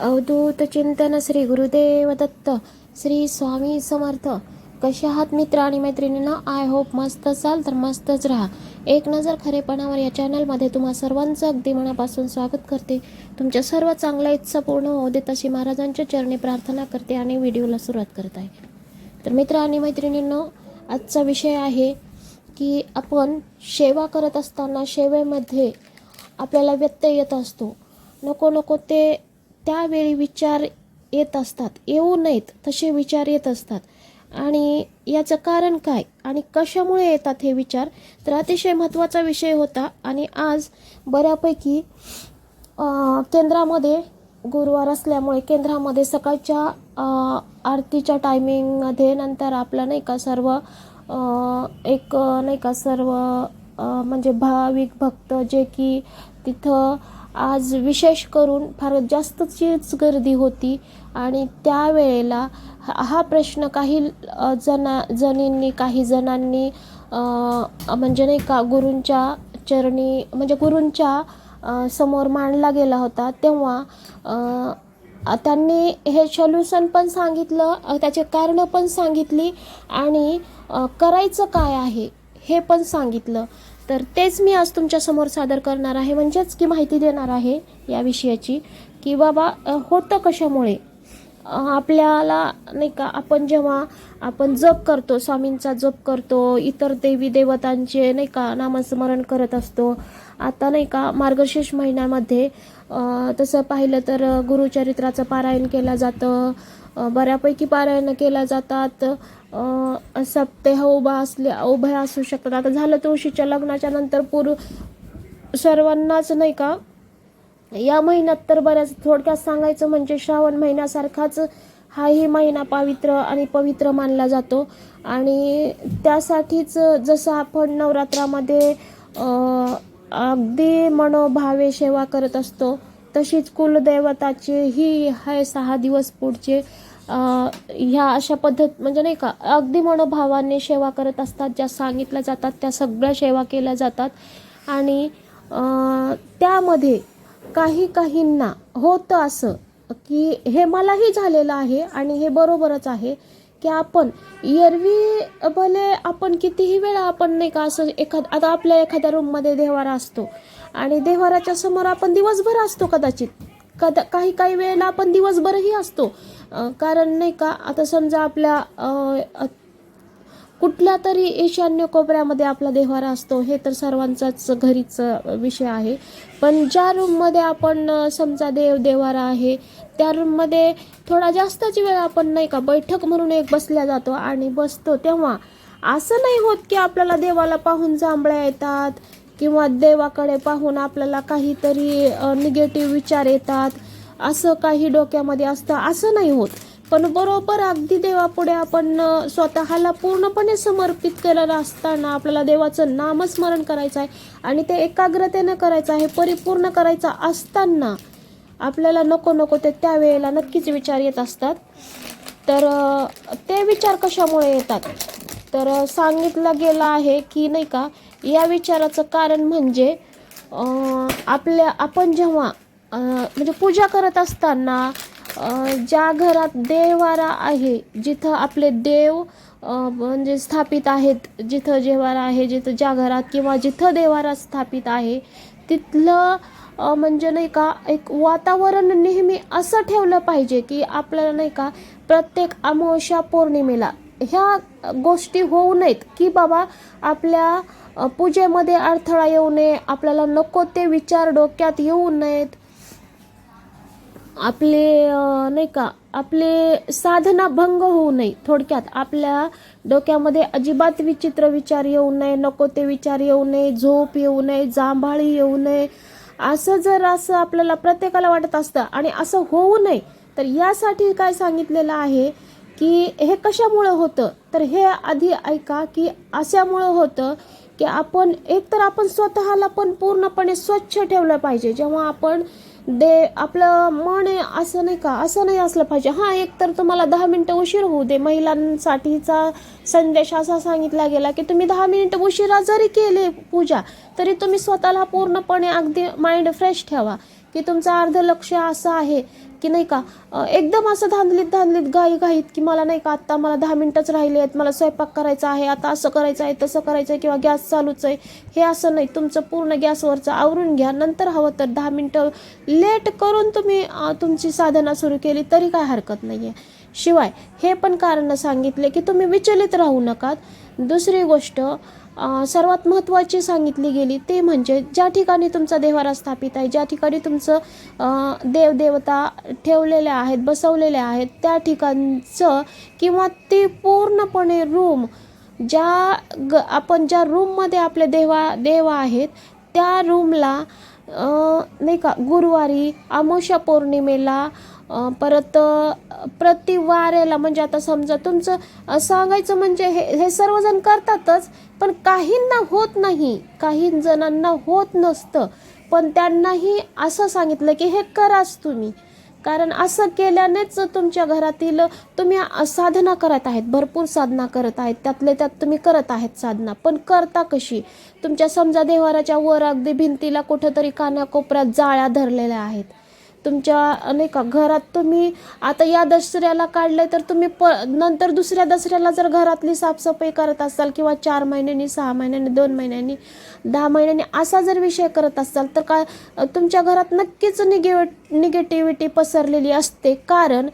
अवधूत चिंतन श्री गुरुदेव दत्त श्री स्वामी समर्थ. कसे आहात मित्र आणि मैत्रिणींना? आय होप मस्त असाल तर मस्तच राहा. एक नजर खरेपणावर या चॅनलमध्ये तुम्हा सर्वांचं अगदी मनापासून स्वागत करते. तुमच्या सर्व चांगल्या इच्छा पूर्ण होऊ देत अशी महाराजांच्या चरणी प्रार्थना करते आणि व्हिडिओला सुरुवात करत आहे. तर मित्र आणि मैत्रिणींनो आजचा विषय आहे की आपण सेवा करत असताना सेवेमध्ये आपल्याला व्यत्यय येत असतो. नको नको ते त्यावेळी विचार येत असतात येऊ नयेत तसे विचार येत असतात. आणि याचं कारण काय आणि कशामुळे येतात हे विचार तर अतिशय महत्त्वाचा विषय होता. आणि आज बऱ्यापैकी केंद्रामध्ये गुरुवार असल्यामुळे केंद्रामध्ये सकाळच्या आरतीच्या टायमिंगमध्ये नंतर आपलं नाही का सर्व एक नाही का सर्व म्हणजे भाविक भक्त जे की तिथं आज विशेष करून फार जास्तचीच गर्दी होती आणि त्यावेळेला हा प्रश्न काही जना जणींनी काही जणांनी म्हणजे नाही का गुरूंच्या चरणी म्हणजे गुरूंच्या समोर मांडला गेला होता. तेव्हा त्यांनी हे सोल्युशन पण सांगितलं त्याचे कारणं पण सांगितली आणि करायचं काय आहे हे पण सांगितलं. तर तेच मी आज तुमच्यासमोर सादर करणार आहे म्हणजेच की माहिती देणार आहे या विषयाची की बाबा होतं कशामुळे? आपल्याला नाही का आपण जेव्हा आपण जप करतो स्वामींचा जप करतो इतर देवी देवतांचे नाही का नामस्मरण करत असतो आता नाही का मार्गशीर्ष महिन्यामध्ये तसं पाहिलं तर गुरुचरित्राचं पारायण केलं जातं बऱ्यापैकी पारायण केल्या जातात सप्तेह उभा असल्या उभ्या असू शकतात. आता झालं तुळशीच्या लग्नाच्या नंतर पूर्व सर्वांनाच नाही का? या महिन्यात तर बऱ्याच थोडक्यात सांगायचं म्हणजे श्रावण महिन्यासारखाच हाही महिना पवित्र आणि पवित्र मानला जातो. आणि त्यासाठीच जसं आपण नवरात्रामध्ये अगदी मनोभावे सेवा करत असतो तशीच कुलदैवताची ही आहे सहा दिवस पुढचे. ह्या अशा पद्धत म्हणजे नाही का अगदी मनोभावाने सेवा करत असतात ज्या सांगितल्या जातात त्या सगळ्या सेवा केल्या जातात. आणि त्यामध्ये काही काहींना होतं असं की हे मलाही झालेलं आहे आणि हे बरोबरच आहे की आपण एरवी भले आपण कितीही वेळा आपण नाही का असं एखाद आता आपल्या एखाद्या रूममध्ये देवारा असतो आणि देवाराच्या समोर आपण दिवसभर असतो कदाचित. कदा काही काही वेळेला आपण दिवसभरही असतो. कारण नाही का आता समजा आपल्या कुठल्या तरी ईशान्य कोपऱ्यामध्ये आपला देवारा असतो हे तर सर्वांचाच घरीच विषय आहे. पण ज्या रूममध्ये आपण समजा देव देवारा आहे त्या रूममध्ये थोडा जास्तच वेळ आपण नाही का बैठक म्हणून एक बसल्या जातो आणि बसतो तेव्हा. असं नाही होत की आपल्याला देवाला पाहून जांभळ्या येतात किंवा देवाकडे पाहून आपल्याला काहीतरी निगेटिव्ह विचार येतात. असं काही डोक्यामध्ये असतं असं नाही होत. पण बरोबर अगदी देवापुढे आपण स्वतःला पूर्णपणे समर्पित केलेलं असताना आपल्याला देवाचं नामस्मरण करायचं आहे आणि ते एकाग्रतेनं करायचं आहे परिपूर्ण करायचं असताना आपल्याला नको नको ते त्यावेळेला नक्कीच विचार येत असतात. तर ते विचार कशामुळे येतात? तर सांगितलं गेलं आहे की नाही का या विचाराचं कारण म्हणजे आपल्या आपण जेव्हा म्हणजे पूजा करत असताना ज्या घरात देवारा आहे जिथं आपले देव म्हणजे स्थापित आहेत जिथं जेवारा आहे जिथं ज्या घरात किंवा जिथं देवारा स्थापित आहे तिथलं म्हणजे नाही का एक वातावरण नेहमी असं ठेवलं पाहिजे की आपल्याला नाही का प्रत्येक अमावस्या पौर्णिमेला ह्या गोष्टी होऊ नयेत की बाबा आपल्या पूजेमध्ये अडथळा येऊ नये आपल्याला नको ते विचार डोक्यात येऊ नयेत. आपले नाही का आपले साधना भंग होऊ नये थोडक्यात. आपल्या डोक्यामध्ये अजिबात विचित्र विचार येऊ नये नको ते विचार येऊ नये झोप येऊ नये जांभाळी येऊ नये. असं जर असं आपल्याला प्रत्येकाला वाटत असतं आणि असं होऊ नये तर यासाठी काय सांगितलेलं आहे की हे कशामुळं होतं? तर हे आधी ऐका की अशामुळं होतं की आपण एकतर आपण स्वतःला पण पूर्णपणे स्वच्छ ठेवलं पाहिजे. जेव्हा आपण दे आपलं मन आहे असं नाही का? असं नाही असलं पाहिजे. हां एक तर तुम्हाला दहा मिनटं उशीर होऊ दे. महिलांसाठीचा संदेश असा सांगितला गेला की तुम्ही दहा मिनिटं उशिरा जरी केले पूजा तरी तुम्ही स्वतःला पूर्णपणे अगदी माइंड फ्रेश ठेवा. की तुमचं अर्ध लक्ष असं आहे. की नाही का एकदम असं धांदलीत धांदलीत घाई घाईत की मला नाही का आत्ता मला दहा मिनटंच राहिले आहेत मला स्वयंपाक करायचा आहे आता असं करायचं आहे तसं करायचं आहे किंवा गॅस चालूच आहे हे असं नाही. तुमचं पूर्ण गॅसवरचं आवरून घ्या नंतर हवं तर दहा मिनटं लेट करून तुम्ही तुमची साधना सुरू केली तरी काय हरकत नाही आहे शिवाय हे पण कारणं सांगितले की तुम्ही विचलित राहू नका दुसरी गोष्ट सर्वात महत्त्वाची सांगितली गेली ते म्हणजे ज्या ठिकाणी तुमचा देवारा स्थापित आहे ज्या ठिकाणी तुमचं देवदेवता ठेवलेल्या आहेत बसवलेल्या आहेत त्या ठिकाणचं किंवा ते पूर्णपणे रूम ज्या ग आपण ज्या रूममध्ये आपले देवा देव आहेत त्या रूमला नाही का गुरुवारी अमावस्या पौर्णिमेला परत प्रतिवारेला प्रति म्हणजे आता समजा तुमचं सांगायचं म्हणजे हे हे सर्वजण करतातच पण काहींना होत नाही. काही जणांना होत नसतं. पण त्यांनाही असं सांगितलं की हे कराच तुम्ही. कारण असं केल्यानेच तुमच्या घरातील तुम्ही साधना करत आहेत भरपूर साधना करत आहेत. त्यातले त्यात तुम्ही करत आहेत साधना पण करता कशी? तुमच्या समजा देवाराच्या वर अगदी भिंतीला कुठंतरी कानाकोपऱ्यात जाळ्या धरलेल्या आहेत. तुमच्या नाही का घरात तुम्ही आता या दसऱ्याला काढलंय तर तुम्ही प नंतर दुसऱ्या दसऱ्याला जर घरातली साफसफाई करत असाल किंवा चार महिन्यांनी सहा महिन्यांनी दोन महिन्यांनी दहा महिन्यांनी असा जर विषय करत असाल तर का तुमच्या घरात नक्कीच निगे निगेटिव्हिटी पसरलेली असते. कारण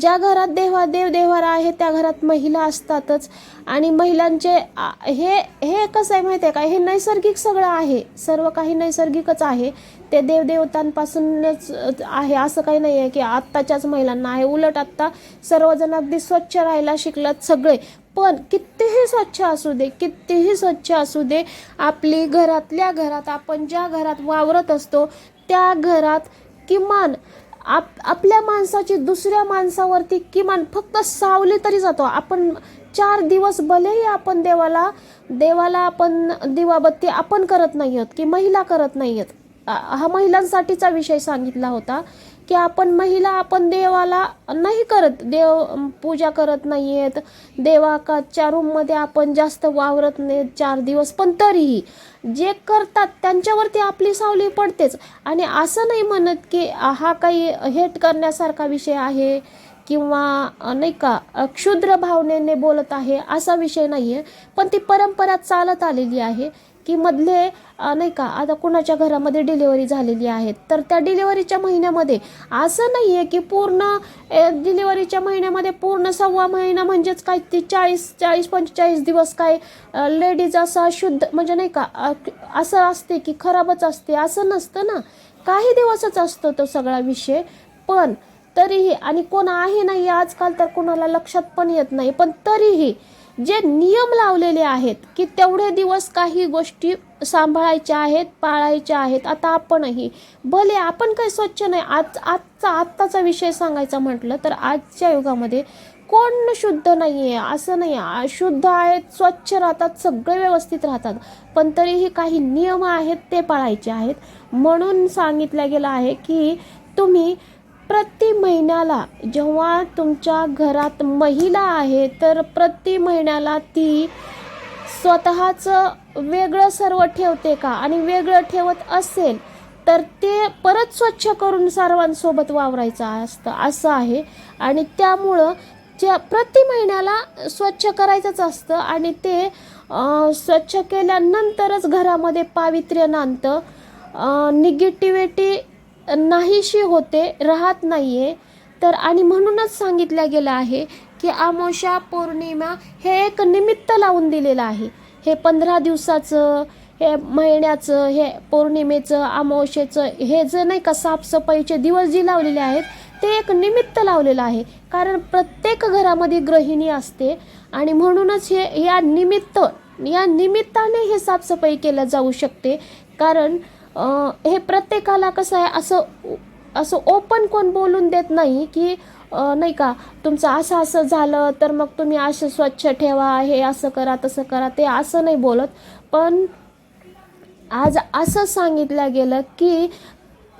ज्या घरात देवा देव देवारा आहे त्या घरात महिला असतातच. आणि महिलांचे हे हे कसं आहे माहिती आहे का? हे नैसर्गिक सगळं आहे. सर्व काही नैसर्गिकच आहे. ते देवदेवतांपासूनच आहे. असं काही नाही आहे की आत्ताच्याच महिलांना आहे. उलट आत्ता सर्वजण अगदी स्वच्छ राहायला शिकलात सगळे. पण कितीही स्वच्छ असू दे कितीही स्वच्छ असू दे आपली घरातल्या घरात आपण ज्या घरात वावरत असतो त्या घरात किमान आप आपल्या माणसाची दुसऱ्या माणसावरती किमान फक्त सावली तरी जातो. आपण चार दिवस भलेही आपण देवाला देवाला आपण दिवाबत्ती आपण करत नाही आहोत की महिला करत नाही आहेत. हा महिलांसाठीचा विषय सांगितला होता. की आपण महिला आपण देवाला नाही करत. देव पूजा करत नाही आहेत देवाकाच्या रूममध्ये आपण जास्त वावरत नाही चार दिवस पण तरीही जे करतात त्यांच्यावरती आपली सावली पडतेच. आणि असं नाही म्हणत की हा काही हेट करण्यासारखा विषय आहे किंवा नाही का क्षुद्र भावनेने बोलत आहे असा विषय नाही आहे पण ती परंपरा चालत आलेली आहे. की मधले नाही का आता कुणाच्या घरामध्ये डिलिव्हरी झालेली आहे तर त्या डिलिव्हरीच्या महिन्यामध्ये असं नाही आहे की पूर्ण डिलिव्हरीच्या महिन्यामध्ये पूर्ण सव्वा महिना म्हणजेच काय ती चाळीस चाळीस पंचेचाळीस दिवस काय लेडीज असा शुद्ध म्हणजे नाही का असं असते की खराबच असते असं नसतं ना. काही दिवसच असतो तो सगळा विषय पण तरीही आणि कोण आहे नाही आजकाल तर कोणाला लक्षात पण येत नाही पण तरीही जे नियम लावलेले आहेत की तेवढे दिवस काही गोष्टी सांभाळायच्या आहेत पाळायच्या आहेत आता आपणही. भले आपण काही स्वच्छ नाही आज आजचा आत्ताचा विषय सांगायचा म्हटलं तर आजच्या युगामध्ये कोण शुद्ध नाही आहे असं नाही आहे शुद्ध आहेत स्वच्छ राहतात सगळे व्यवस्थित राहतात. पण तरीही काही नियम आहेत ते पाळायचे आहेत. म्हणून सांगितलं गेलं आहे की तुम्ही प्रति महिन्याला जेव्हा तुमच्या घरात महिला आहे तर प्रति महिन्याला ती स्वतःचं वेगळं सर्व ठेवते का? आणि वेगळं ठेवत असेल तर ते परत स्वच्छ करून सर्वांसोबत वावरायचं असतं असं आहे. आणि त्यामुळं ज्या प्रति महिन्याला स्वच्छ करायचंच असतं आणि ते स्वच्छ केल्यानंतरच घरामध्ये पावित्र्य नांदतं. निगेटिव्हिटी नाहीशी होते राहत नाही आहे तर आणि म्हणूनच सांगितलं गेलं आहे की आमोशा पौर्णिमा हे एक निमित्त लावून दिलेलं आहे. हे पंधरा दिवसाचं हे महिन्याचं हे पौर्णिमेचं अमावस्येचं हे जे नाही का साफसफाईचे दिवस जी लावलेले आहेत ते एक निमित्त लावलेलं आहे. कारण प्रत्येक घरामध्ये गृहिणी असते आणि म्हणूनच हे या निमित्त या निमित्ताने हे साफसफाई केल्या जाऊ शकते. कारण हे प्रत्येकाला कसं आहे असं असं ओपन कोण बोलून देत नाही की नाही का तुमचं असं असं झालं तर मग तुम्ही असं स्वच्छ ठेवा हे असं करा तसं करा ते असं नाही बोलत. पण आज असं सांगितलं गेलं की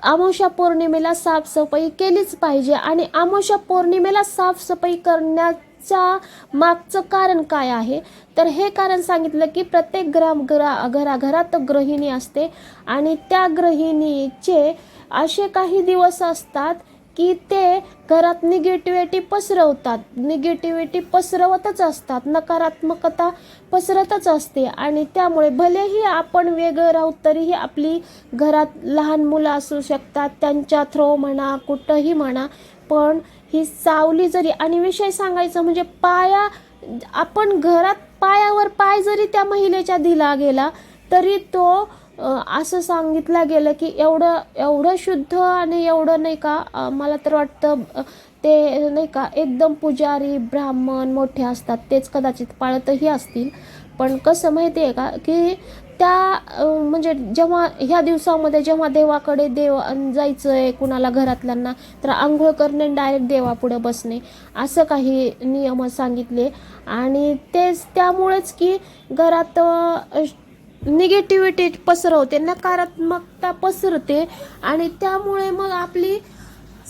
अमावस्या पौर्णिमेला साफसफाई केलीच पाहिजे आणि अमावस्या पौर्णिमेला साफसफाई करण्याच्या मागचं कारण काय आहे? तर हे कारण सांगितलं की प्रत्येक ग्रा घरा घरा घरात गृहिणी असते आणि त्या गृहिणीचे असे काही दिवस असतात की ते घरात निगेटिव्हिटी पसरवतात. निगेटिव्हिटी पसरवतच असतात. नकारात्मकता पसरतच असते आणि त्यामुळे भलेही आपण वेगळं राहू तरीही आपली घरात लहान मुलं असू शकतात त्यांच्या थ्रो म्हणा कुठंही म्हणा पण ही सावली जरी आणि विषय सांगायचं म्हणजे पाया आपण घरात पायावर पाय जरी त्या महिलेच्या दिला गेला तरी तो असं सांगितलं गेलं की एवढं एवढं शुद्ध आणि एवढं नाही का मला तर वाटतं ते नाही का एकदम पुजारी ब्राह्मण मोठे असतात तेच कदाचित पाळतही असतील. पण कसं माहिती आहे का की त्या म्हणजे जेव्हा ह्या दिवसामध्ये जेव्हा देवाकडे देव जायचं आहे कुणाला घरातल्यांना तर आंघोळ करणे डायरेक्ट देवापुढं बसणे असं काही नियम सांगितले. आणि तेच त्यामुळेच की घरात निगेटिव्हिटी पसरवते नकारात्मकता पसरते. आणि त्यामुळे मग आपली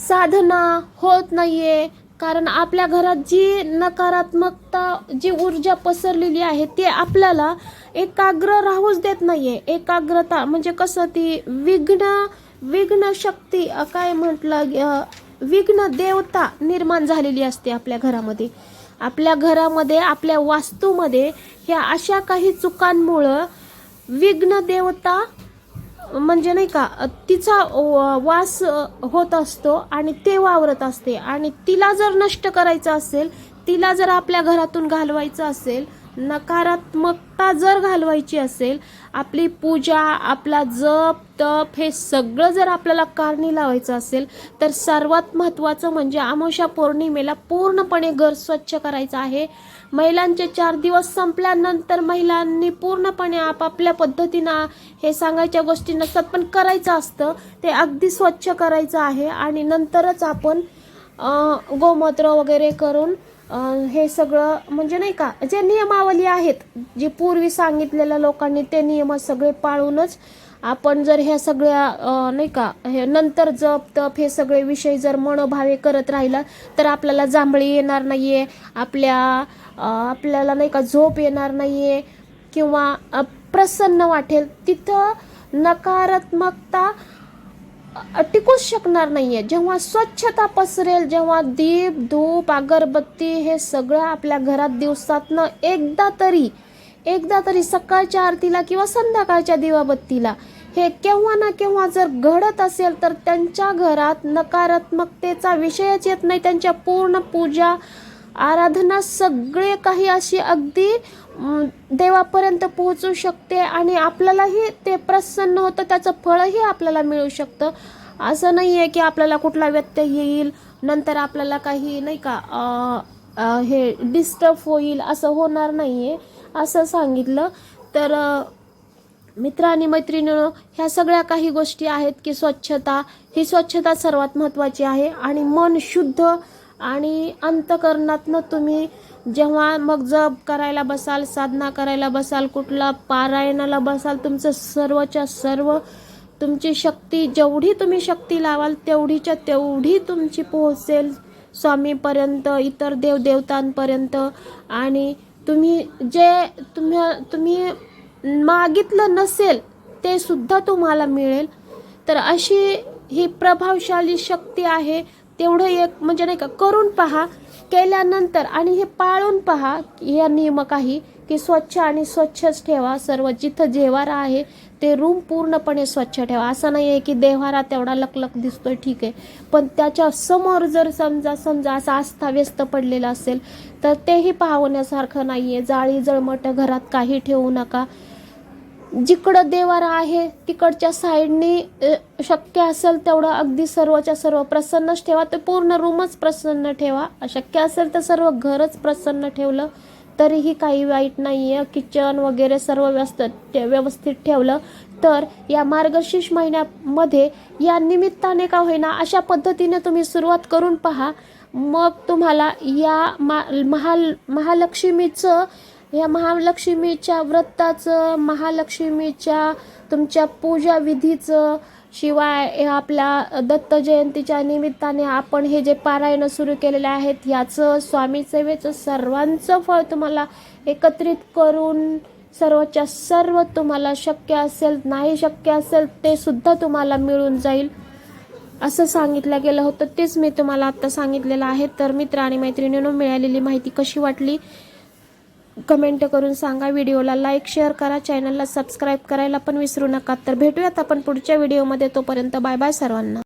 साधना होत नाहीये. कारण आपल्या घरात जी नकारात्मकता जी ऊर्जा पसरलेली आहे ती आपल्याला एकाग्र राहूच देत नाहीये. एकाग्रता म्हणजे कसं? ती विघ्न विघ्न शक्ती काय म्हटलं विघ्न देवता निर्माण झालेली असते आपल्या घरामध्ये. आपल्या घरामध्ये आपल्या वास्तूमध्ये ह्या अशा काही चुकांमुळं विघ्न देवता म्हणजे नाही का तिचा व- वास होत असतो आणि ते वावरत असते. आणि तिला जर नष्ट करायचं असेल तिला जर आपल्या घरातून घालवायचं असेल नकारात्मकता जर घालवायची असेल आपली पूजा आपला जप तप हे सगळं जर आपल्याला कारणी लावायचं असेल तर सर्वात महत्त्वाचं म्हणजे अमावस्या पौर्णिमेला पूर्णपणे घर स्वच्छ करायचं आहे. महिलांचे चार दिवस संपल्यानंतर महिलांनी पूर्णपणे आपापल्या पद्धतीनं हे सांगायच्या गोष्टी नसतात पण करायचं असतं ते अगदी स्वच्छ करायचं आहे. आणि नंतरच आपण गोमूत्र वगैरे करून हे सगळं म्हणजे नाही का जे नियमावली आहेत जी पूर्वी सांगितलेल्या लोकांनी ते नियम सगळे पाळूनच आपण जर ह्या सगळ्या नाही का हे नंतर जप तप हे सगळे विषय जर मनोभावे करत राहिला तर आपल्याला जांभळी येणार नाही आहे आपल्या आपल्याला नाही का झोप येणार नाही आहे किंवा प्रसन्न वाटेल तिथं नकारात्मकता टिकूच शकणार नाही आहे जेव्हा स्वच्छता पसरेल जेव्हा दीप धूप अगरबत्ती हे सगळं आपल्या घरात दिवसातनं एकदा तरी एकदा तरी सकाळच्या आरतीला किंवा संध्याकाळच्या दिवाबत्तीला हे केव्हा ना केव्हा जर घडत असेल तर त्यांच्या घरात नकारात्मकतेचा विषयच येत नाही. त्यांच्या पूर्ण पूजा आराधना सगळे काही अशी अगदी देवापर्यंत पोहोचू शकते आणि आपल्यालाही ते प्रसन्न होतं त्याचं फळही आपल्याला मिळू शकतं. असं नाही आहे की आपल्याला कुठला व्यत्यय येईल नंतर आपल्याला काही नाही का हे डिस्टर्ब होईल असं होणार नाही आहे असं सांगितलं. तर मित्र आणि मैत्रिणीनं ह्या सगळ्या काही गोष्टी आहेत की स्वच्छता ही स्वच्छता सर्वात महत्त्वाची आहे. आणि मन शुद्ध आणि अंतकरणातनं तुम्ही जेव्हा मग जप करायला बसाल साधना करायला बसाल कुठला पारायणाला बसाल तुमचं सर्वच्या सर्व तुमची शक्ती जेवढी तुम्ही शक्ती लावाल तेवढीच्या तेवढी तुमची पोहोचेल स्वामीपर्यंत इतर देवदेवतांपर्यंत आणि तुम्ही जे तुम्ही तुम्ही मागितलं नसेल ते सुद्धा तुम्हाला मिळेल. तर अशी ही प्रभावशाली शक्ती आहे. तेवढं एक म्हणजे नाही का करून पहा केल्यानंतर आणि हे पाळून पहा या नियम काही की स्वच्छ आणि स्वच्छच ठेवा सर्व जिथं जेवारा आहे ते रूम पूर्णपणे स्वच्छ ठेवा. असं नाही आहे की देव्हारा तेवढा लकलक दिसतोय ठीक आहे. पण त्याच्यासमोर जर समजा समजा असा अस्ताव्यस्त पडलेला असेल तर तेही पाहण्यासारखं नाही आहे जाळी जळमट घरात काही ठेवू नका. जिकडं देवारा आहे तिकडच्या साईडनी शक्य असेल तेवढं अगदी सर्वच्या सर्व प्रसन्नच ठेवा. ते पूर्ण रूमच प्रसन्न ठेवा. शक्य असेल तर सर्व घरच प्रसन्न ठेवलं तरीही काही वाईट नाही आहे किचन वगैरे सर्व व्यस्त ठे- व्यवस्थित ठेवलं तर या मार्गशीर्ष महिन्यामध्ये या निमित्ताने का होईना अशा पद्धतीने तुम्ही सुरुवात करून पहा. मग तुम्हाला या मा महाल महालक्ष्मीचं या महालक्ष्मीच्या व्रताचं महालक्ष्मीच्या तुमच्या पूजा विधीचं शिवाय आपल्या दत्त जयंतीच्या निमित्ताने आपण हे जे पारायणं सुरू केलेले आहेत याचं स्वामी सेवेचं सर्वांचं फळ तुम्हाला एकत्रित करून सर्वच्या सर्व तुम्हाला शक्य असेल नाही शक्य असेल ते सुद्धा तुम्हाला मिळून जाईल. असं सांगितलं गेलं होतं तेच मी तुम्हाला आत्ता सांगितलेलं आहे. तर मित्र आणि मैत्रिणीनं मिळालेली माहिती कशी वाटली? कमेंट करून सांगा. व्हिडिओला लाईक शेअर करा. चॅनलला सबस्क्राईब करायला पण विसरू नका. तर भेटूयात आपण पुढच्या व्हिडिओमध्ये तोपर्यंत बाय बाय सर्वांना.